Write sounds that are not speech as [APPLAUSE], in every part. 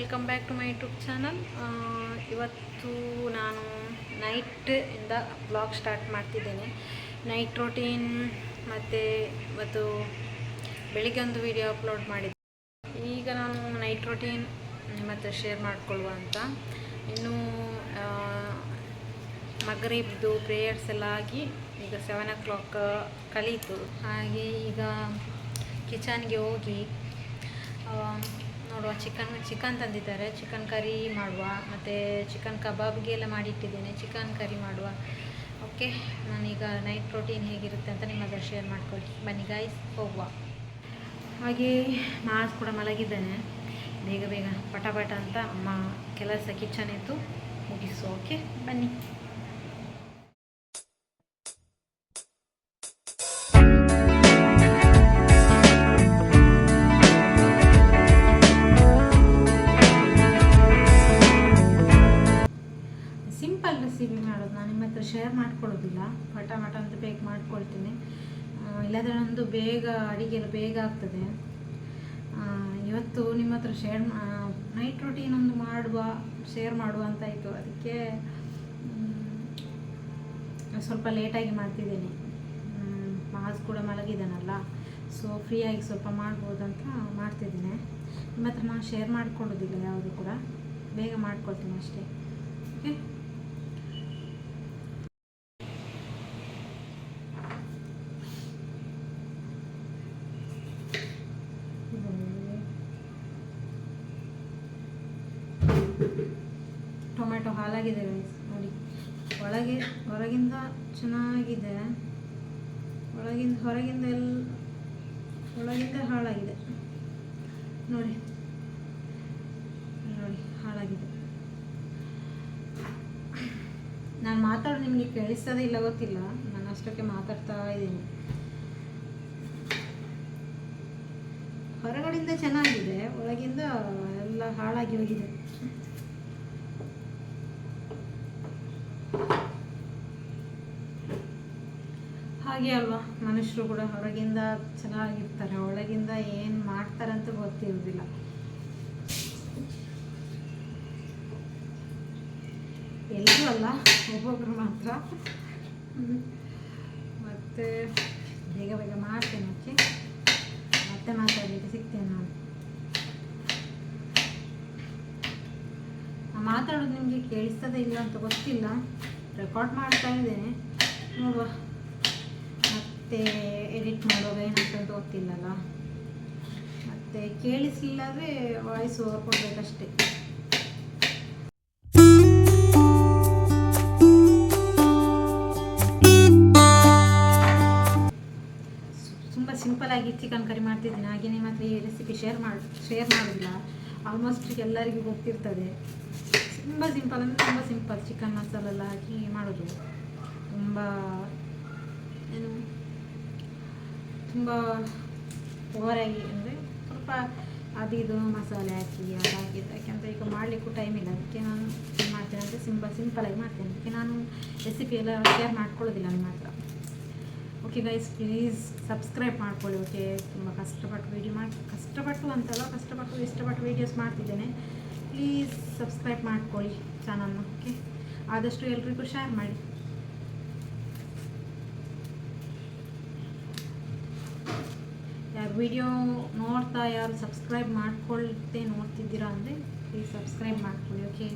Welcome back to my YouTube channel ಇವತ್ತು ನಾನು night ಇಂದ ಬ್ಲಾಗ್ ಸ್ಟಾರ್ಟ್ ಮಾಡ್ತಿದ್ದೇನೆ. ನೈಟ್ ರೋಟೀನ್ ಮತ್ತು ಇವತ್ತು ಬೆಳಿಗ್ಗೆ ಒಂದು ವಿಡಿಯೋ ಅಪ್ಲೋಡ್ ಮಾಡಿದ್ದೆ. ಈಗ ನಾನು ನೈಟ್ ರೋಟೀನ್ ಮತ್ತು ಶೇರ್ ಮಾಡಿಕೊಳ್ಳುವ ಅಂತ. ಇನ್ನು ಮಗರೀಬ್ದು ಪ್ರೇಯರ್ಸ್ ಎಲ್ಲ ಆಗಿ ಈಗ ಸೆವೆನ್ ಓ ಕ್ಲಾಕ್ ಕಲೀತು. ಹಾಗೆ ಈಗ ಕಿಚನ್ಗೆ ಹೋಗಿ ನೋಡುವ ಚಿಕನ್ ಚಿಕನ್ ತಂದಿದ್ದಾರೆ. ಚಿಕನ್ ಕರಿ ಮಾಡುವ, ಮತ್ತು ಚಿಕನ್ ಕಬಾಬ್ಗೆ ಎಲ್ಲ ಮಾಡಿಟ್ಟಿದ್ದೇನೆ. ಚಿಕನ್ ಕರಿ ಮಾಡುವ. ಓಕೆ ನಾನೀಗ ನೈಟ್ ಪ್ರೋಟೀನ್ ಹೇಗಿರುತ್ತೆ ಅಂತ ನಿಮ್ಮ ಹತ್ರ ಶೇರ್ ಮಾಡ್ಕೊಳ್ಳಿ ಬನ್ನಿ ಗಾಯ್ಸ್ ಹೋಗುವ. ಹಾಗೆ ಮಾಸ್ ಕೂಡ ಮಲಗಿದ್ದಾನೆ. ಬೇಗ ಬೇಗ, ಪಟ ಪಟ ಅಂತ ಅಮ್ಮ ಕೆಲಸ ಕಿಚನ್ ಇತ್ತು ಮುಗಿಸು ಓಕೆ ಬನ್ನಿ. ಬೇಗ ಅಡಿಗೆ ಎಲ್ಲ ಬೇಗ ಆಗ್ತದೆ. ಇವತ್ತು ನಿಮ್ಮ ಹತ್ರ ಶೇರ್ ನೈಟ್ ರೊಟೀನ್ ಒಂದು ಮಾಡುವ ಶೇರ್ ಮಾಡುವ ಅಂತ ಇತ್ತು ಅದಕ್ಕೆ ಸ್ವಲ್ಪ ಲೇಟಾಗಿ ಮಾಡ್ತಿದ್ದೀನಿ. ಮಾಸ್ ಕೂಡ ಮಲಗಿದ್ದಾನಲ್ಲ. ಸೊ ಫ್ರೀಯಾಗಿ ಸ್ವಲ್ಪ ಮಾಡ್ಬೋದು ಅಂತ ಮಾಡ್ತಿದ್ದೀನಿ. ನಿಮ್ಮ ಹತ್ರ ನಾನು ಶೇರ್ ಮಾಡ್ಕೊಳ್ಳೋದಿಲ್ಲ ಯಾವುದು ಕೂಡ. ಬೇಗ ಮಾಡ್ಕೊಳ್ತೀನಿ ಅಷ್ಟೇ. ಓಕೆ ಹಾಲಾಗಿದೆ ನೋಡಿ. ಒಳಗೆ, ಹೊರಗಿಂದ ಚೆನ್ನಾಗಿದೆ. ಒಳಗಿಂದ, ಹೊರಗಿಂದ ಎಲ್ಲ ಒಳಗಿಂದ ಹಾಳಾಗಿದೆ. ನೋಡಿ. ನೋಡಿ, ಹಾಳಾಗಿದೆ. ನಾನು ಮಾತಾಡೋ ನಿಮಗೆ ಕೇಳಿಸ್ತದೆ ಇಲ್ಲ ಗೊತ್ತಿಲ್ಲ. ನಾನು ಅಷ್ಟಕ್ಕೆ ಮಾತಾಡ್ತಾ ಇದ್ದೀನಿ. ಹೊರಗಡೆಯಿಂದ ಚೆನ್ನಾಗಿದೆ, ಒಳಗಿಂದ ಎಲ್ಲ ಹಾಳಾಗಿ ಹೋಗಿದೆ. ಹಾಗೆ ಅಲ್ವಾ? ಮನುಷ್ಯರು ಕೂಡ ಹೊರಗಿಂದ ಚೆನ್ನಾಗಿರ್ತಾರೆ, ಒಳಗಿಂದ ಏನು ಮಾಡ್ತಾರಂತ ಗೊತ್ತಿರೋದಿಲ್ಲ. ಎಲ್ಲರೂ ಅಲ್ಲ, ಒಬ್ಬೊಬ್ರು ಮಾತ್ರ. ಮತ್ತೆ ಬೇಗ ಬೇಗ ಮಾಡ್ತೇನೆ ಓಕೆ ಮತ್ತೆ ಮಾತಾಡಲಿಕ್ಕೆ ಸಿಗ್ತೇನೆ ನಾನು. ಮಾತಾಡೋದು ನಿಮಗೆ ಕೇಳಿಸ್ತದೆ ಇಲ್ಲ ಅಂತ ಗೊತ್ತಿಲ್ಲ. ರೆಕಾರ್ಡ್ ಮಾಡ್ತಾ ಇದ್ದೇನೆ. ನೋಡುವ. ಮತ್ತೆ ಎಡಿಟ್ ಮಾಡೋದು ಏನಾಗ್ತದೆ ಗೊತ್ತಿಲ್ಲಲ್ಲ. ಮತ್ತೆ ಕೇಳಿಸ್ಲಿಲ್ಲಾದ್ರೆ ವಾಯ್ಸ್ ಓವರ್ ಕೊಡ್ಬೇಕಷ್ಟೇ. ತುಂಬ ಸಿಂಪಲಾಗಿ ಚಿಕನ್ ಕರಿ ಮಾಡ್ತಿದ್ದೀನಿ. ಹಾಗೆ ನಿಮ್ಮ ಹತ್ರ ಈ ರೆಸಿಪಿ ಶೇರ್ ಮಾಡಿ ಶೇರ್ ಮಾಡೋದಿಲ್ಲ. ಆಲ್ಮೋಸ್ಟ್ ಎಲ್ಲರಿಗೂ ಗೊತ್ತಿರ್ತದೆ. ತುಂಬ ಸಿಂಪಲ್ ಅಂದರೆ ತುಂಬ ಸಿಂಪಲ್ ಚಿಕನ್ ಮಸಾಲೆಲ್ಲ ಹಾಕಿ ಮಾಡೋದು. ತುಂಬ, ಏನು? ತುಂಬ ಓವರಾಗಿ ಅಂದರೆ ಸ್ವಲ್ಪ ಅದು ಇದು ಮಸಾಲೆ ಹಾಕಿ, ಅದು ಅಂತ ಈಗ ಮಾಡಲಿಕ್ಕೂ ಟೈಮ್ ಇಲ್ಲ. ಅದಕ್ಕೆ ನಾನು ಏನು ಮಾಡ್ತೇನೆ ಅಂದರೆ ಸಿಂಪಲ್ ಸಿಂಪಲಾಗಿ ಮಾಡ್ತೇನೆ. ಅದಕ್ಕೆ ನಾನು ರೆಸಿಪಿ ಎಲ್ಲ ಶೇರ್ ಮಾಡ್ಕೊಳ್ಳೋದಿಲ್ಲ ನಿಮ್ಮ ಹತ್ರ. ಓಕೆ ಗೈಸ್ ಪ್ಲೀಸ್ ಸಬ್ಸ್ಕ್ರೈಬ್ ಮಾಡ್ಕೊಳ್ಳಿ. ಓಕೆ ತುಂಬ ಕಷ್ಟಪಟ್ಟು ವೀಡಿಯೋ ಮಾಡಿ, ಕಷ್ಟಪಟ್ಟು ಅಂತಲ್ಲ, ಕಷ್ಟಪಟ್ಟು ಇಷ್ಟಪಟ್ಟು ವೀಡಿಯೋಸ್ ಮಾಡ್ತಿದ್ದೇನೆ. ಪ್ಲೀಸ್ ಸಬ್ಸ್ಕ್ರೈಬ್ ಮಾಡ್ಕೊಳ್ಳಿ ಚಾನಲ್ನ ಓಕೆ ಆದಷ್ಟು ಎಲ್ರಿಗೂ ಶೇರ್ ಮಾಡಿ ಯಾರು ವಿಡಿಯೋ ನೋಡ್ತಾ ಯಾರು ಸಬ್ಸ್ಕ್ರೈಬ್ ಮಾಡ್ಕೊಳ್ತೆ ನೋಡ್ತಿದ್ದೀರಾ ಅಂದರೆ ಪ್ಲೀಸ್ ಸಬ್ಸ್ಕ್ರೈಬ್ ಮಾಡ್ಕೊಳ್ಳಿ ಓಕೆ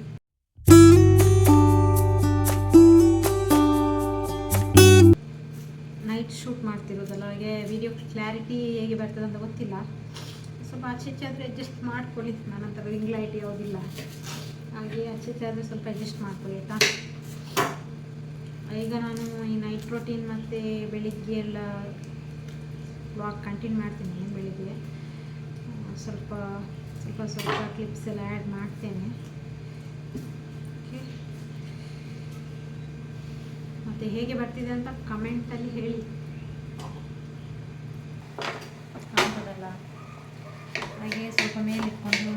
ನೈಟ್ ಶೂಟ್ ಮಾಡ್ತಿರೋದಲ್ಲ, ಹಾಗೆ ವಿಡಿಯೋ ಕ್ಲಾರಿಟಿ ಹೇಗೆ ಬರ್ತದೆ ಅಂತ ಗೊತ್ತಿಲ್ಲ. ಸ್ವಲ್ಪ ಆಚೆ ಆದರೆ ಅಡ್ಜಸ್ಟ್ ಮಾಡ್ಕೊಳ್ಳಿ, ನನ್ನ ರಿಂಗ್ ಲೈಟ್ ಯಾವುದಿಲ್ಲ. ಹಾಗೆ ಆಚೆ ಆದರೆ ಸ್ವಲ್ಪ ಅಡ್ಜಸ್ಟ್ ಮಾಡ್ಕೊಳ್ಳಿ, ಆಯಿತಾ? ಈಗ ನಾನು ಈ ನೈಟ್ ಪ್ರೋಟೀನ್ ಮತ್ತು ಬೆಳಿಗ್ಗೆ ಎಲ್ಲ ಬ್ಲಾಗ್ ಕಂಟಿನ್ಯೂ ಮಾಡ್ತೀನಿ ಬೆಳಿಗ್ಗೆ. ಸ್ವಲ್ಪ ಸ್ವಲ್ಪ ಸ್ವಲ್ಪ ಕ್ಲಿಪ್ಸ್ ಎಲ್ಲ ಆ್ಯಡ್ ಮಾಡ್ತೇನೆ. ಓಕೆ ಮತ್ತು ಹೇಗೆ ಬರ್ತಿದೆ ಅಂತ ಕಮೆಂಟಲ್ಲಿ ಹೇಳಿ. ಹಾಗೆ ಸ್ವಲ್ಪ ಮೇಲೆ ಇಟ್ಕೊಂಡು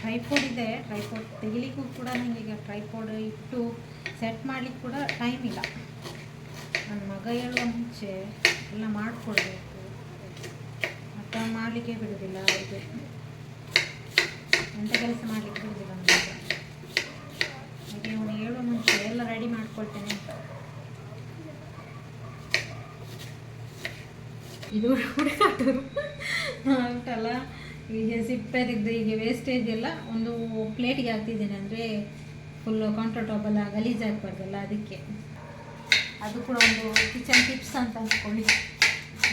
ಟ್ರೈಪೋಡ್ ಇದೆ. ಟ್ರೈಪೋಡ್ ತೆಗಿಲಿಕ್ಕೂ ಕೂಡ ನನಗೆ ಈಗ ಟ್ರೈಪೋಡ್ ಇಟ್ಟು ಸೆಟ್ ಮಾಡಲಿಕ್ಕೆ ಕೂಡ ಟೈಮ್ ಇಲ್ಲ. ನನ್ನ ಮಗ ಹೇಳುವ ಮುಂಚೆ ಎಲ್ಲ ಮಾಡಿಕೊಡ್ಬೇಕು. ಮತ್ತು ಮಾಡಲಿಕ್ಕೆ ಬಿಡೋದಿಲ್ಲ ಅವ್ರಿಗೆ. ಎಂಥ ಕೆಲಸ ಮಾಡಲಿಕ್ಕೆ ಬಿಡೋದಿಲ್ಲ ನನಗೆ ಹಾಗೆ ಅವನು ಹೇಳೋ ಮುಂಚೆ ಎಲ್ಲ ರೆಡಿ ಮಾಡ್ಕೊಳ್ತೇನೆ. ಇದು ಹುಡುಕಾಟರು ಉಂಟಲ್ಲ ಹೀಗೆ ಸಿಪ್ಪೆದಿದ್ದು ಹೀಗೆ ವೇಸ್ಟೇಜ್ ಎಲ್ಲ ಒಂದು ಪ್ಲೇಟಿಗೆ ಹಾಕ್ತಿದ್ದೇನೆ. ಅಂದರೆ ಫುಲ್ಲು ಕೌಂಟರ್ ಟಾಪೆಲ್ಲ ಗಲೀಜಾಗಬಾರ್ದಲ್ಲ ಅದಕ್ಕೆ. ಅದು ಕೂಡ ಒಂದು ಕಿಚನ್ ಟಿಪ್ಸ್ ಅಂತ ಅಂದ್ಕೊಳ್ಳಿ.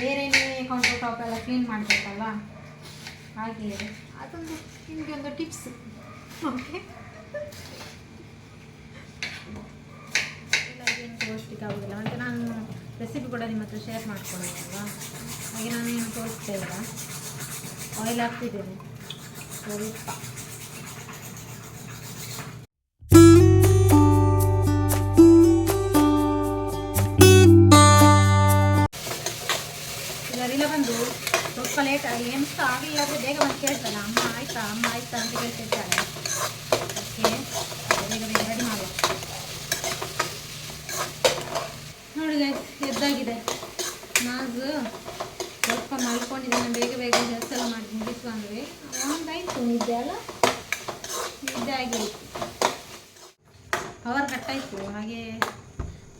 ಬೇರೆನೇ ಕೌಂಟರ್ ಟಾಪ್ ಎಲ್ಲ ಕ್ಲೀನ್ ಮಾಡಬೇಕಲ್ಲ ಹಾಗೆ ಅದೊಂದು ನಿಮಗೆ ಒಂದು ಟಿಪ್ಸ್ ಓಕೆ ಏನು ತೋರಿಸ್ಲಿಕ್ಕೆ ಆಗೋದಿಲ್ಲ. ಮತ್ತು ನಾನು ರೆಸಿಪಿ ಕೂಡ ನಿಮ್ಮ ಹತ್ರ ಶೇರ್ ಮಾಡ್ಕೊಳ್ಳೋದಲ್ವಾ ಹಾಗೆ ನಾನು ಏನು ಇಲ್ಲ. ಆಯಿಲ್ ಹಾಕ್ತಿದ್ದೇನೆ. ಸ್ವಲ್ಪ ಲೇಟ್ ಆಗಿ ಎಂತ ಆಗಲಿಲ್ಲ ಅಂದರೆ ಬೇಗ ಬಂದು ಕೇಳ್ತಾನೆ ಅಮ್ಮ ಆಯ್ತಾ ಅಮ್ಮ ಆಯ್ತಾ ಅಂತ ಕೇಳ್ತಿರ್ತಾಳೆ ಓಕೆ ಬೇಗ ಬೇಗ ರೆಡಿ ಮಾಡುವ ನೋಡಿ guys, ಎದ್ದಾಗಿದೆ. ನಾಜು ಸ್ವಲ್ಪ ಮಲ್ಕೊಂಡಿದ್ದೇನೆ ಬೇಗ ಬೇಗ ಕೆಲಸ ಎಲ್ಲ ಮಾಡಿ ಮುಗಿಸುವ ಅಂದರೆ. ಒಂದಾಯ್ತು ನಿದ್ದೆ ಅಲ್ಲ? ನಿದ್ದೆ ಆಗಿತ್ತು ಪವರ್ ಕಟ್ಟಾಯಿತು ಹಾಗೆ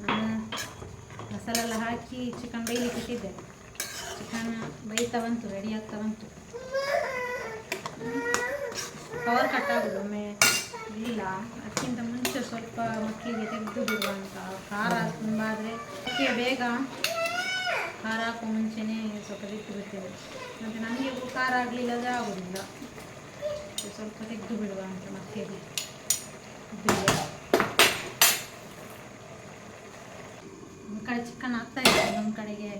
ನಾನು ಮಸಾಲೆ ಎಲ್ಲ ಹಾಕಿ ಚಿಕನ್ ಬೇಯಲಿಕ್ಕೆ ಇಟ್ಟಿದ್ದೆ. ಚಿಕನ್ ಬೈತಾವಂತು ಬಂತು ರೆಡಿ ಆಗ್ತಾ ಬಂತು ಪವರ್ ಕಟ್ ಆಗೋದು ಒಮ್ಮೆ. ಇಲ್ಲ, ಅದಕ್ಕಿಂತ ಮುಂಚೆ ಸ್ವಲ್ಪ ಮಕ್ಕಳಿಗೆ ತೆಗೆದು ಬಿಡುವ ಅಂತ. ಖಾರ ತುಂಬ ಆದರೆ ಅದಕ್ಕೆ ಬೇಗ ಖಾರ ಹಾಕೋ ಮುಂಚೆನೇ ಸ್ವಲ್ಪ ತೆಗೆದು ಬಿಡ್ತೇವೆ. ಮತ್ತು ನನಗೆ ಖಾರ ಆಗಲಿಲ್ಲ ಅಂದರೆ ಆಗೋದಿಲ್ಲ. ಸ್ವಲ್ಪ ತೆಗೆದು ಬಿಡುವ ಅಂತ ಮಕ್ಕಳಿಗೆ ನಮ್ಮ ಕಡೆ ಚಿಕನ್ ಆಗ್ತಾ ಇದೆ ಒಂದು ಕಡೆಗೆ.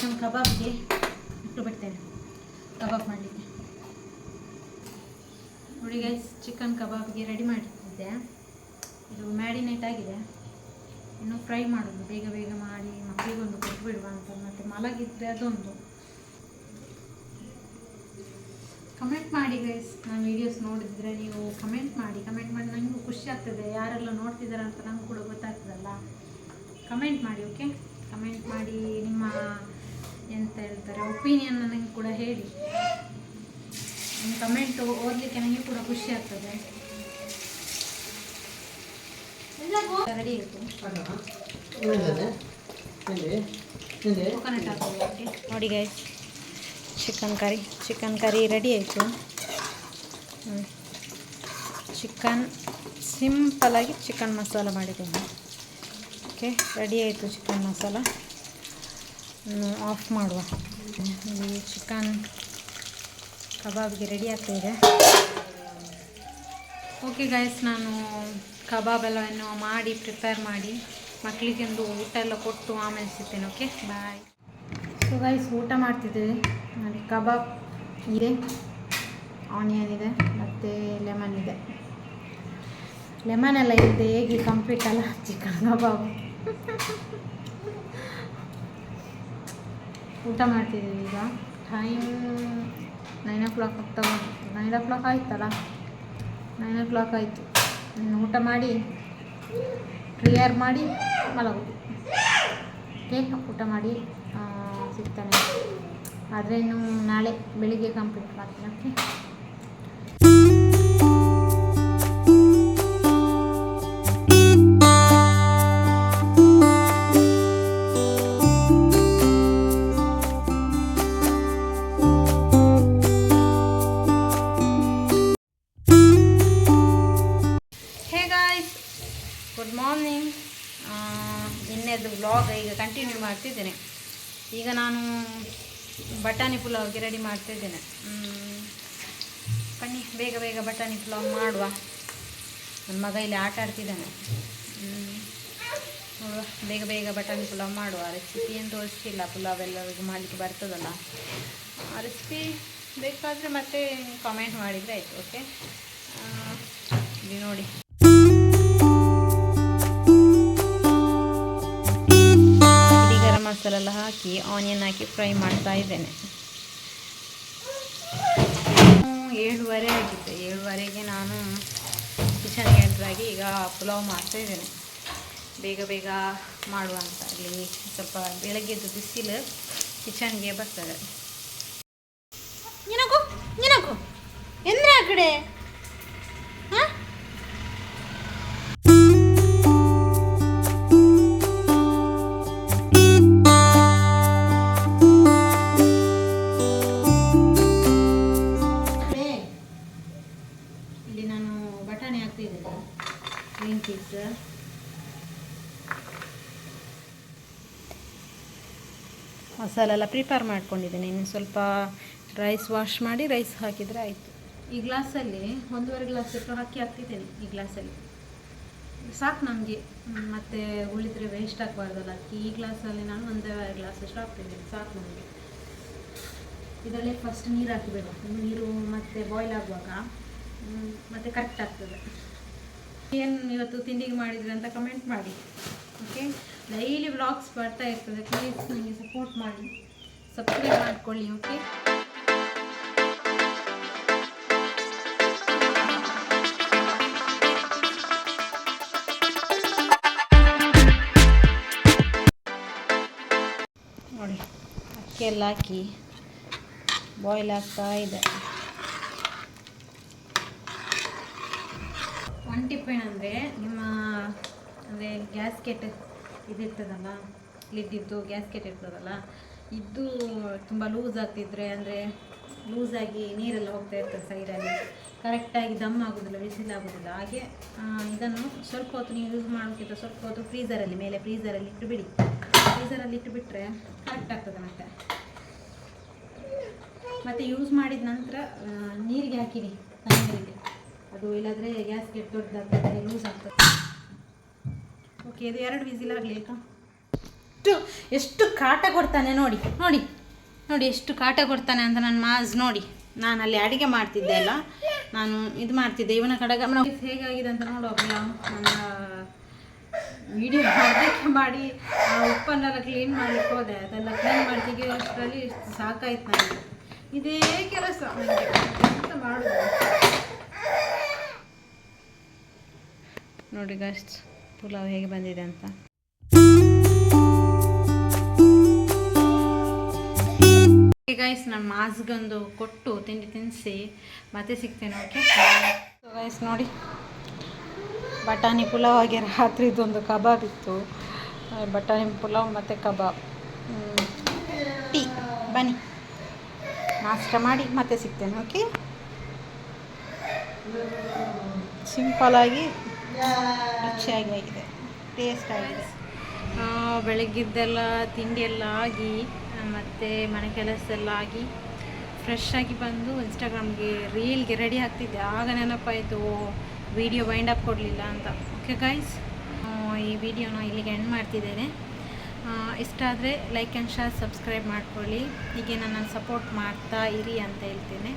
ಚಿಕನ್ ಕಬಾಬ್ಗೆ ಇಟ್ಟು ಬಿಡ್ತೇನೆ. ಕಬಾಬ್ ಮಾಡಲಿಕ್ಕೆ. ನೋಡಿ ಗೈಸ್ ಚಿಕನ್ ಕಬಾಬ್ಗೆ ರೆಡಿ ಮಾಡಿಟ್ಟಿದ್ದೆ. ಇದು ಮ್ಯಾರಿನೇಟ್ ಆಗಿದೆ. ಇನ್ನು ಫ್ರೈ ಮಾಡೋದು, ಬೇಗ ಬೇಗ ಮಾಡಿ ಮಕ್ಕಳಿಗೊಂದು ಕೊಟ್ಬಿಡುವ ಅಂತ ಮತ್ತು ಮಲಗಿದ್ರೆ ಅದೊಂದು. ಕಮೆಂಟ್ ಮಾಡಿ ಗೈಸ್ ನಾನು ವೀಡಿಯೋಸ್ ನೋಡಿದ್ರೆ ನೀವು ಕಮೆಂಟ್ ಮಾಡಿ ಕಮೆಂಟ್ ಮಾಡಿ ನನಗೂ ಖುಷಿ ಆಗ್ತದೆ. ಯಾರೆಲ್ಲ ನೋಡ್ತಿದ್ದಾರೆ ಅಂತ ನಂಗೆ ಕೂಡ ಗೊತ್ತಾಗ್ತದಲ್ಲ. ಕಮೆಂಟ್ ಮಾಡಿ ಓಕೆ ಕಮೆಂಟ್ ಮಾಡಿ ನಿಮ್ಮ ಎಂತ ಹೇಳ್ತಾರೆ? ಒಪಿನಿಯನ್ ನನಗೆ ಕೂಡ ಹೇಳಿ. ನಿಮ್ಮ ಕಮೆಂಟ್ ಓದಲಿಕ್ಕೆ ನನಗೆ ಕೂಡ ಖುಷಿ ಆಗ್ತದೆ. ರೆಡಿ ಆಯಿತು ಕೋಕೋನಟ್ ಹಾಕೋದು ಓಕೆ ನೋಡಿ guys chicken curry chicken curry ready ಆಯಿತು. ಚಿಕನ್ ಸಿಂಪಲಾಗಿ ಚಿಕನ್ ಮಸಾಲ ಮಾಡಿದ್ದೇನೆ. ಓಕೆ ರೆಡಿ ಆಯಿತು ಚಿಕನ್ ಮಸಾಲ. ಆಫ್ ಮಾಡುವ. ಇಲ್ಲಿ ಚಿಕನ್ ಕಬಾಬ್ಗೆ ರೆಡಿ ಆಗ್ತಾ ಇದೆ. ಓಕೆ ಗೈಸ್ ನಾನು ಕಬಾಬ್ ಎಲ್ಲವನ್ನು ಮಾಡಿ ಪ್ರಿಪೇರ್ ಮಾಡಿ ಮಕ್ಕಳಿಗೆಂದು ಊಟ ಎಲ್ಲ ಕೊಟ್ಟು ಆಮೇಲೆ ಸಿಗ್ತೇನೆ ಓಕೆ ಬಾಯ್ ಸೊ ಗೈಸ್ ಊಟ ಮಾಡ್ತಿದ್ದೀವಿ. ನೋಡಿ ಕಬಾಬ್ ಇದೆ ಆನಿಯನ್ ಇದೆ, ಮತ್ತು ಲೆಮನ್ ಇದೆ. ಲೆಮನ್ ಎಲ್ಲ ಇದೆ ಹೇಗೆ ಕಂಪ್ಲೀಟ್ ಅಲ್ಲ ಚಿಕನ್ ಕಬಾಬ್ [LAUGHS] ಊಟ ಮಾಡ್ತಿದ್ದೀವಿ ಈಗ. ಟೈಮ್ ನೈನ್ ಓ ಕ್ಲಾಕ್ ಆಗ್ತಾ ನೈನ್ ಓ ಕ್ಲಾಕ್ ಆಯ್ತಲ್ಲ? ನೈನ್ ಓ ಕ್ಲಾಕ್ ಆಯಿತು ಊಟ ಮಾಡಿ ಕ್ಲಿಯರ್ ಮಾಡಿ ಮಲಗೋದು. ಓಕೆ ಊಟ ಮಾಡಿ ಸಿಗ್ತಾನೆ. ಆದರೆ ಇನ್ನು ನಾಳೆ ಬೆಳಿಗ್ಗೆ ಕಂಪ್ಲೀಟ್ ಮಾಡ್ತೀನಿ ಓಕೆ ಕಂಟಿನ್ಯೂ ಮಾಡ್ತಿದ್ದೇನೆ. ಈಗ ನಾನು ಬಟಾಣಿ ಪುಲಾವ್ಗೆ ರೆಡಿ ಮಾಡ್ತಿದ್ದೇನೆ. ಬನ್ನಿ, ಬೇಗ ಬೇಗ ಬಟಾಣಿ ಪುಲಾವ್ ಮಾಡುವ. ನನ್ನ ಮಗ ಇಲ್ಲಿ ಆಟ ಆಡ್ತಿದ್ದಾನೆ. ನೋಡುವ, ಬೇಗ ಬೇಗ ಬಟಾಣಿ ಪುಲಾವ್ ಮಾಡುವ. ರೆಸಿಪಿ ಏನು ತೋರಿಸ್ತಿಲ್ಲ, ಪುಲಾವ್ ಎಲ್ಲರಿಗೂ ಮಾಡಲಿಕ್ಕೆ ಬರ್ತದಲ್ಲ. ಆ ರೆಸಿಪಿ ಬೇಕಾದರೆ ಮತ್ತೆ ಕಾಮೆಂಟ್ ಮಾಡಿದರೆ ಆಯಿತು ಓಕೆ ಇಲ್ಲಿ ನೋಡಿ. ಇಡೀ ಗರಂ ಮಸಾಲ ಎಲ್ಲ ಹಾಕಿ ಆನಿಯನ್ ಹಾಕಿ ಫ್ರೈ ಮಾಡ್ತಾ ಇದ್ದೇನೆ. ಏಳುವರೆ ಆಗಿತ್ತು ಏಳುವರೆಗೆ ನಾನು ಕಿಚನ್ ಎಂಟ್ರಾಗಿ ಈಗ ಪುಲಾವ್ ಮಾಡ್ತಾ ಇದ್ದೇನೆ. ಬೇಗ ಬೇಗ ಮಾಡುವಂಥ ಇಲ್ಲಿ ಸ್ವಲ್ಪ ಬೆಳಗ್ಗೆದ್ದು ಬಿಸಿಲು ಕಿಚನ್ಗೆ ಬರ್ತದೆ. ನಿನಗೂ ನಿನಗೂ. ಎಂದ್ರೆ ಆ ಕಡೆ? ಮಸಾಲೆ ಎಲ್ಲ ಪ್ರಿಪೇರ್ ಮಾಡ್ಕೊಂಡಿದ್ದೀನಿ. ಇನ್ನು ಸ್ವಲ್ಪ ರೈಸ್ ವಾಶ್ ಮಾಡಿ ರೈಸ್ ಹಾಕಿದರೆ ಆಯಿತು. ಈ ಗ್ಲಾಸಲ್ಲಿ ಒಂದೂವರೆ ಗ್ಲಾಸ್ ಇಟ್ಟು ಹಾಕಿ ಹಾಕ್ತಿದ್ದೇನೆ ಈ ಗ್ಲಾಸಲ್ಲಿ. ಸಾಕು ನಮಗೆ. ಮತ್ತು ಉಳಿದ್ರೆ ವೇಸ್ಟ್ ಆಗಬಾರ್ದಲ್ಲ. ಅಕ್ಕಿ ಈ ಗ್ಲಾಸಲ್ಲಿ ನಾನು ಒಂದೂವರೆ ಗ್ಲಾಸ್ ಅಷ್ಟು ಹಾಕ್ತಿದ್ದೀನಿ. ಸಾಕು ನಮಗೆ. ಇದರಲ್ಲಿ ಫಸ್ಟ್ ನೀರು ಹಾಕಿಬೇಕು. ನೀರು ಮತ್ತು ಬಾಯ್ಲ್ ಆಗುವಾಗ ಮತ್ತೆ ಕರೆಕ್ಟ್ ಆಗ್ತದೆ. ಏನು ಇವತ್ತು ತಿಂಡಿಗೆ ಮಾಡಿದ್ರಿ ಅಂತ ಕಮೆಂಟ್ ಮಾಡಿ. ಓಕೆ ಡೈಲಿ ವ್ಲಾಗ್ಸ್ ಬರ್ತಾ ಇರ್ತದೆ. ಪ್ಲೀಸ್ ನನಗೆ ಸಪೋರ್ಟ್ ಮಾಡಿ. ಸಬ್ಸ್ಕ್ರೈಬ್ ಮಾಡ್ಕೊಳ್ಳಿ ಓಕೆ ನೋಡಿ ಅಕ್ಕಿ ಎಲ್ಲ ಹಾಕಿ ಬಾಯ್ಲ್ ಆಗ್ತಾ ಇದೆ. ಒನ್ ಟಿಪ್ ಅಂದರೆ ನಿಮ್ಮ ಅಂದರೆ ಗ್ಯಾಸ್ಕೆಟ್ ಇದಿರ್ತದಲ್ಲ ಲಿಡ್ ಗ್ಯಾಸ್ಕೆಟ್ ಇರ್ತದಲ್ಲ ಇದ್ದು ತುಂಬ ಲೂಸ್ ಆಗ್ತಿದ್ರೆ ಅಂದರೆ ಲೂಸಾಗಿ ನೀರೆಲ್ಲ ಹೋಗ್ತಾ ಇರ್ತದೆ ಸೈಡಲ್ಲಿ ಕರೆಕ್ಟಾಗಿ ದಮ್ ಆಗೋದಿಲ್ಲ ಬಿಸಿಲು ಆಗೋದಿಲ್ಲ. ಹಾಗೆ ಇದನ್ನು ಸ್ವಲ್ಪ ಹೊತ್ತು ನೀವು ಯೂಸ್ ಮಾಡೋಕ್ಕಿಂತ ಸ್ವಲ್ಪ ಹೊತ್ತು ಫ್ರೀಸರಲ್ಲಿ ಮೇಲೆ ಫ್ರೀಸರಲ್ಲಿ ಇಟ್ಟು ಬಿಡಿ. ಫ್ರೀಸರಲ್ಲಿ ಇಟ್ಟುಬಿಟ್ರೆ ಕರೆಕ್ಟ್ ಆಗ್ತದೆ ಮತ್ತೆ. ಮತ್ತು ಯೂಸ್ ಮಾಡಿದ ನಂತರ ನೀರಿಗೆ ಹಾಕಿಡಿ ತಣ್ಣೀರಿಗೆ ಅದು ಇಲ್ಲಾಂದರೆ ಗ್ಯಾಸ್ಗೆಟ್ ದೊಡ್ಡದಾಗ್ತದೆ ಲೂಸ್ ಆಗ್ತದೆ. ಓಕೆ, ಇದು ಎರಡು ವಿಸಿಲ್ ಆಗಲಿ ಆಯಿತಾ? ಎಷ್ಟು ಎಷ್ಟು ಕಾಟ ಕೊಡ್ತಾನೆ ನೋಡಿ ನೋಡಿ ನೋಡಿ ಎಷ್ಟು ಕಾಟ ಕೊಡ್ತಾನೆ ಅಂತ ನನ್ನ ಮಾಸ್ ನೋಡಿ. ನಾನು ಅಲ್ಲಿ ಅಡುಗೆ ಮಾಡ್ತಿದ್ದೆ ಅಲ್ಲ, ನಾನು ಇದು ಮಾಡ್ತಿದ್ದೆ, ಇವನ ಕಡೆ ಗಮನ ಹೇಗಾಗಿದೆ ಅಂತ ನೋಡೋಕ್ಕಿಲ್ಲ ನನ್ನ ವಿಡಿಯೋ ಅಡುಗೆ ಮಾಡಿ, ಆ ಉಪ್ಪನ್ನೆಲ್ಲ ಕ್ಲೀನ್ ಮಾಡಲಿಕ್ಕೆ ಹೋದೆ, ಅದೆಲ್ಲ ಕ್ಲೀನ್ ಮಾಡಿ ಅಷ್ಟರಲ್ಲಿ ಸಾಕಾಯ್ತು ನನಗೆ. ಇದೇ ಕೆಲಸ ಅಂತ ಮಾಡೋದು? ನೋಡಿ ಗಸ್ಟ್ ಪುಲಾವ್ ಹೇಗೆ ಬಂದಿದೆ ಅಂತ? ಗೈಸ್ ನಾನು ಮಾಸ್ಗೊಂದು ಕೊಟ್ಟು ತಿಂಡಿ ತಿನ್ನಿಸಿ ಮತ್ತೆ ಸಿಗ್ತೇನೆ ಓಕೆ ಗೈಸ್ ನೋಡಿ. ಬಟಾಣಿ ಪುಲಾವ್ ಆಗಿ ರಾತ್ರಿದೊಂದು ಕಬಾಬ್ ಇತ್ತು. ಬಟಾಣಿ ಪುಲಾವ್ ಮತ್ತು ಕಬಾಬ್. ಟೀ. ಬನ್ನಿ. ನಾಷ್ಟ ಮಾಡಿ, ಮತ್ತೆ ಸಿಗ್ತೇನೆ ಓಕೆ ಸಿಂಪಲಾಗಿ ರುಚಿಯಾಗಿ ಆಗಿದೆ. ಟೇಸ್ಟ್ ಆಗಿದೆ ಬೆಳಗ್ಗಿದ್ದೆಲ್ಲ ತಿಂಡಿ ಎಲ್ಲ ಆಗಿ, ಮತ್ತು ಮನೆ ಕೆಲಸ ಎಲ್ಲ ಆಗಿ ಫ್ರೆಶ್ ಆಗಿ ಬಂದು ಇನ್ಸ್ಟಾಗ್ರಾಮ್ಗೆ ರೀಲ್ಗೆ ರೆಡಿ ಆಗ್ತಿದ್ದೆ. ಆಗ ನೆನಪಾಯಿತು ವಿಡಿಯೋ ವೈಂಡ್ ಅಪ್ ಕೊಡಲಿಲ್ಲ ಅಂತ. ಓಕೆ ಗೈಸ್ ಈ ವಿಡಿಯೋನ ಇಲ್ಲಿಗೆ ಎಂಡ್ ಮಾಡ್ತಿದ್ದೇನೆ. ಇಷ್ಟ ಆದರೆ ಲೈಕ್ ಆ್ಯಂಡ್ ಶೇರ್ ಸಬ್ಸ್ಕ್ರೈಬ್ ಮಾಡ್ಕೊಳ್ಳಿ. ಹೀಗೆ ನನ್ನನ್ನು ಸಪೋರ್ಟ್ ಮಾಡ್ತಾ ಇರಿ ಅಂತ ಹೇಳ್ತೇನೆ.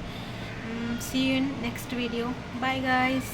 See you in next video bye guys